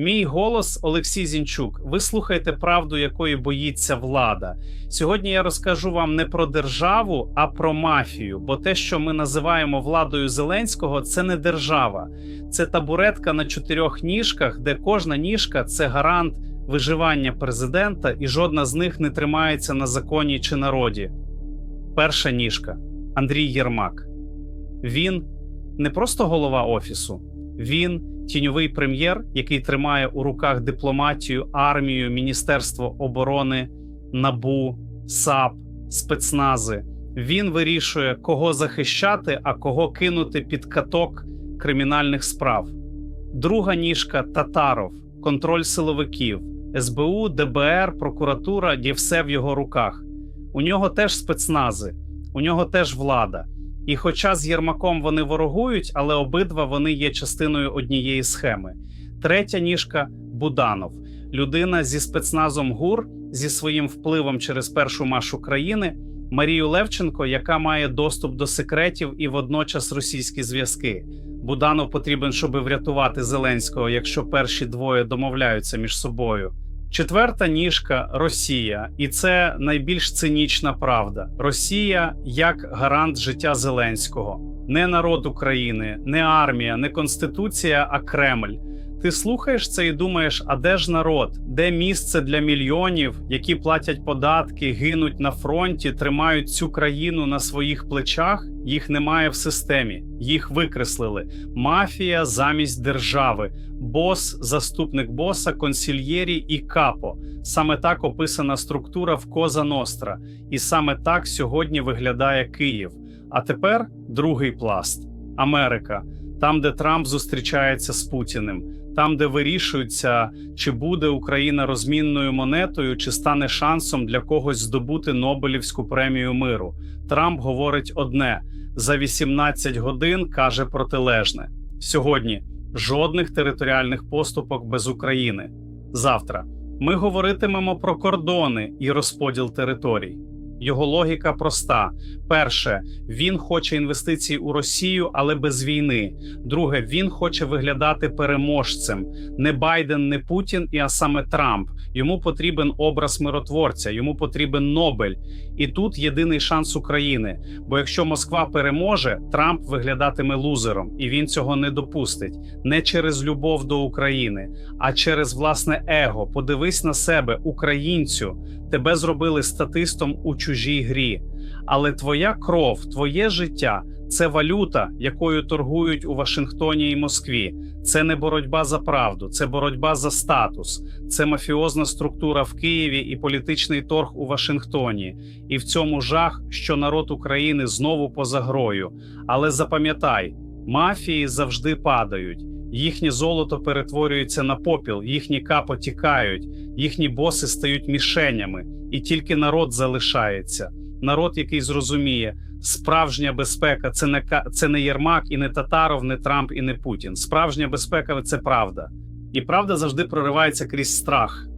Мій голос Олексій Зінчук. Ви слухаєте правду, якої боїться влада. Сьогодні я розкажу вам не про державу, а про мафію. Бо те, що ми називаємо владою Зеленського, це не держава, це табуретка на чотирьох ніжках, де кожна ніжка це гарант виживання президента, і жодна з них не тримається на законі чи народі. Перша ніжка Андрій Єрмак. Він не просто голова офісу, він тіньовий прем'єр, який тримає у руках дипломатію, армію, Міністерство оборони, НАБУ, САП, спецнази. Він вирішує, кого захищати, а кого кинути під каток кримінальних справ. Друга ніжка Татаров, контроль силовиків, СБУ, ДБР, прокуратура є все в його руках. У нього теж спецнази, у нього теж влада. І хоча з Єрмаком вони ворогують, але обидва вони є частиною однієї схеми. Третя ніжка Буданов, людина зі спецназом ГУР, зі своїм впливом через першу машу країни, Марію Левченко, яка має доступ до секретів і водночас російські зв'язки. Буданов потрібен, щоб врятувати Зеленського, якщо перші двоє домовляються між собою. Четверта ніжка Росія, і це найбільш цинічна правда. Росія як гарант життя Зеленського, не народ України, не армія, не конституція, а Кремль. Ти слухаєш це і думаєш, а де ж народ? Де місце для мільйонів, які платять податки, гинуть на фронті, тримають цю країну на своїх плечах? Їх немає в системі, їх викреслили. Мафія замість держави, бос, заступник боса, консільєрі і капо. Саме так описана структура в Коза Ностра, і саме так сьогодні виглядає Київ. А тепер другий пласт Америка, там, де Трамп зустрічається з Путіним, там, де вирішується, чи буде Україна розмінною монетою, чи стане шансом для когось здобути Нобелівську премію миру. Трамп говорить одне за 18 годин каже протилежне. Сьогодні жодних територіальних поступок без України. Завтра ми говоритимемо про кордони і розподіл територій. Його логіка проста: перше, він хоче інвестицій у Росію, але без війни. Друге, він хоче виглядати переможцем. Не Байден, не Путін, і а саме Трамп. Йому потрібен образ миротворця, йому потрібен Нобель. І тут єдиний шанс України. Бо якщо Москва переможе, Трамп виглядатиме лузером, і він цього не допустить не через любов до України, а через власне его. Подивись на себе, українцю. Тебе зробили статистом у чужій грі. Але твоя кров, твоє життя це валюта, якою торгують у Вашингтоні і Москві. Це не боротьба за правду, це боротьба за статус, це мафіозна структура в Києві і політичний торг у Вашингтоні. І в цьому жах, що народ України знову поза грою. Але запам'ятай, мафії завжди падають. Їхнє золото перетворюється на попіл, їхні капо тікають, їхні боси стають мішенями, і тільки народ залишається. Народ, який зрозуміє, справжня безпека це не це не Єрмак, і не Татаров, не Трамп, і не Путін. Справжня безпека це правда. І правда завжди проривається крізь страх.